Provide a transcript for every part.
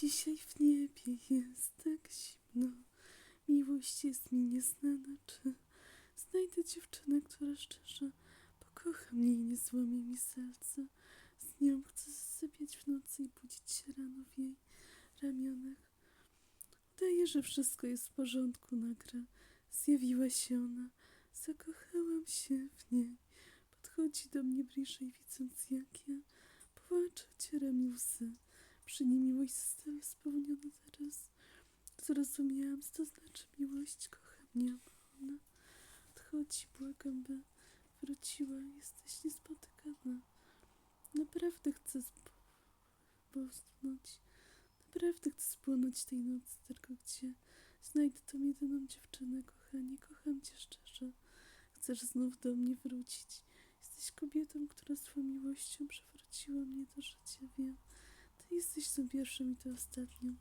Dzisiaj w niebie jest tak zimno, miłość jest mi nieznana, czy znajdę dziewczynę, która szczerze pokocha mnie i nie złamie mi serca. Z nią chcę zasypiać w nocy i budzić się rano w jej ramionach. Udaje, że wszystko jest w porządku, nagra. Zjawiła się ona, zakochałam się w niej. Podchodzi do mnie bliżej, widząc jak ja płaczę, ociera mi łzy. Przy niej miłość została spełniona teraz. Zrozumiałam, co to znaczy miłość, kocha mnie, ona odchodzi, błagam, by wróciła. Jesteś niespotykana. Naprawdę chcę spłonąć. Naprawdę chcę spłonąć tej nocy, tylko gdzie znajdę tą jedyną dziewczynę, kochanie. Kocham cię szczerze. Chcesz znów do mnie wrócić. Jesteś kobietą, która swą miłością przywróciła mnie do życia, wiem. Ty jesteś tą pierwszą i tą ostatnią.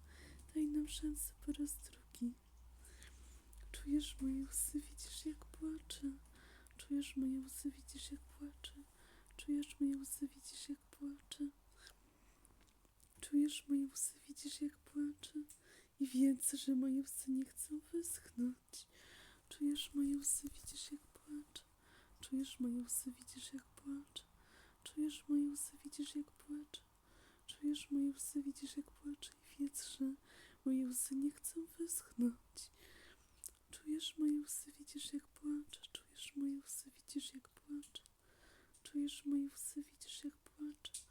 Daj nam szansę po raz drugi. Czujesz moje łzy, widzisz jak płaczę. Czujesz moje łzy, widzisz jak płaczę. Czujesz moje łzy, widzisz jak płaczę. Czujesz moje łzy, widzisz jak płaczę. I więcej, że moje łzy nie chcą wyschnąć. Czujesz moje łzy, widzisz jak płaczę. Czujesz moje łzy, widzisz jak płaczę. Czujesz moje łzy, widzisz jak płaczę. Czujesz moje łzy, widzisz jak płaczę i wiedz, że moje łzy nie chcą wyschnąć. Czujesz moje łzy, widzisz jak płaczę. Czujesz moje łzy, widzisz jak płaczę. Czujesz moje łzy, widzisz jak płaczę.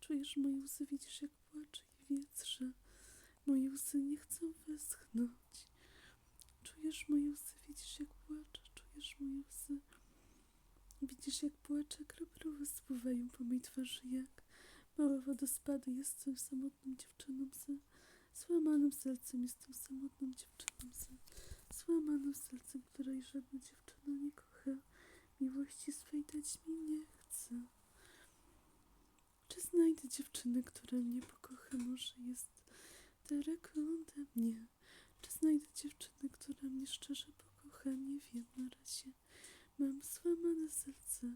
Czujesz moje łzy, widzisz jak i wiedz, że moje łzy nie chcą wyschnąć. Czujesz moje łzy, widzisz jak płaczę. Czujesz moje łzy. Widzisz jak płaczę, kroplowe spływają po mej twarzy jak małe wodospady. Jestem samotną dziewczyną ze złamanym sercem. Jestem samotną dziewczyną ze złamanym sercem, której żadna dziewczyna nie kocha. Miłości swej dać mi nie chce. Czy znajdę dziewczynę, która mnie pokocha? Może jest daleko ode mnie. Czy znajdę dziewczynę, która mnie szczerze pokocha? Nie wiem na razie. Mam złamane serce,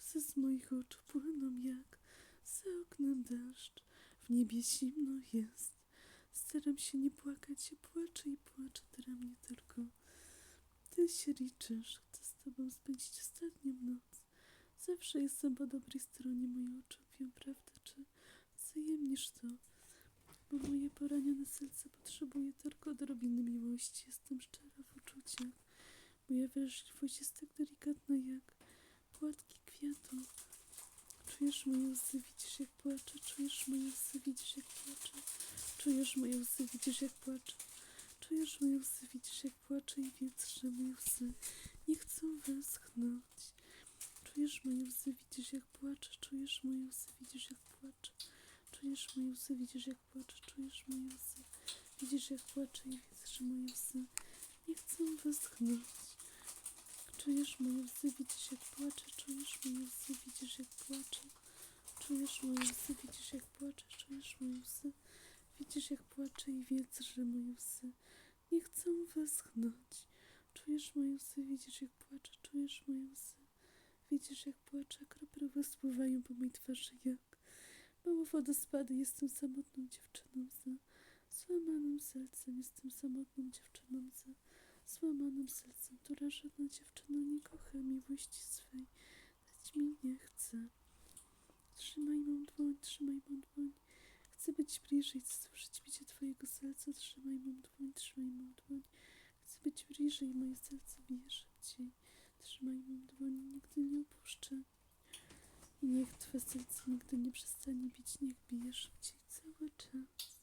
łzy z moich oczu płyną jak za oknem deszcz. W niebie zimno jest. Staram się nie płakać i płaczę i płaczę dla mnie tylko. Ty się liczysz, chcę z tobą spędzić ostatnią noc. Zawsze jestem po dobrej stronie, moje oczy mówią prawdę, czy wzajemnisz to? Bo moje poranione serce potrzebuje tylko odrobiny miłości. Jestem szczera w uczuciach. Moja wrażliwość jest tak delikatna jak płatki kwiatu. Czujesz moje łzy, widzisz jak płaczę. Czujesz moje łzy, widzisz jak płaczę. Czujesz moje łzy, widzisz jak płaczę. Czujesz moje łzy, widzisz jak płaczę i wiedz, że moje łzy nie chcą wyschnąć. Czujesz moje łzy, widzisz jak płaczę. Czujesz moje łzy, widzisz jak płaczę. Czujesz moje łzy, widzisz jak płaczę. Czujesz moje łzy, widzisz jak płaczę i wiedz, że moje łzy nie chcą wyschnąć. Czujesz moje łzy, widzisz jak płaczę. Czujesz moje łzy, widzisz jak płaczę. Czujesz moje łzy, widzisz jak płaczę. Czujesz moje łzy, widzisz jak płaczę i wiedz, że moje łzy nie chcą wyschnąć. Czujesz moje łzy, widzisz jak płaczę. Czujesz moje łzy, widzisz jak płaczę. Krople spływają po mojej twarzy jak małe wodospady. Jestem samotną dziewczyną za złamanym sercem. Jestem samotną dziewczyną za złamanym sercem, która żadna dziewczyna nie kocha miłości swej. Dać mi nie chce. Trzymaj mą dłoń, trzymaj mą dłoń. Chcę być bliżej, słyszeć bicie twojego serca. Trzymaj mą dłoń, trzymaj mą dłoń. Chcę być bliżej, moje serce bije szybciej. Trzymaj mą dłoń, nigdy nie opuszczę. I niech twe serce nigdy nie przestanie bić, niech bije szybciej cały czas.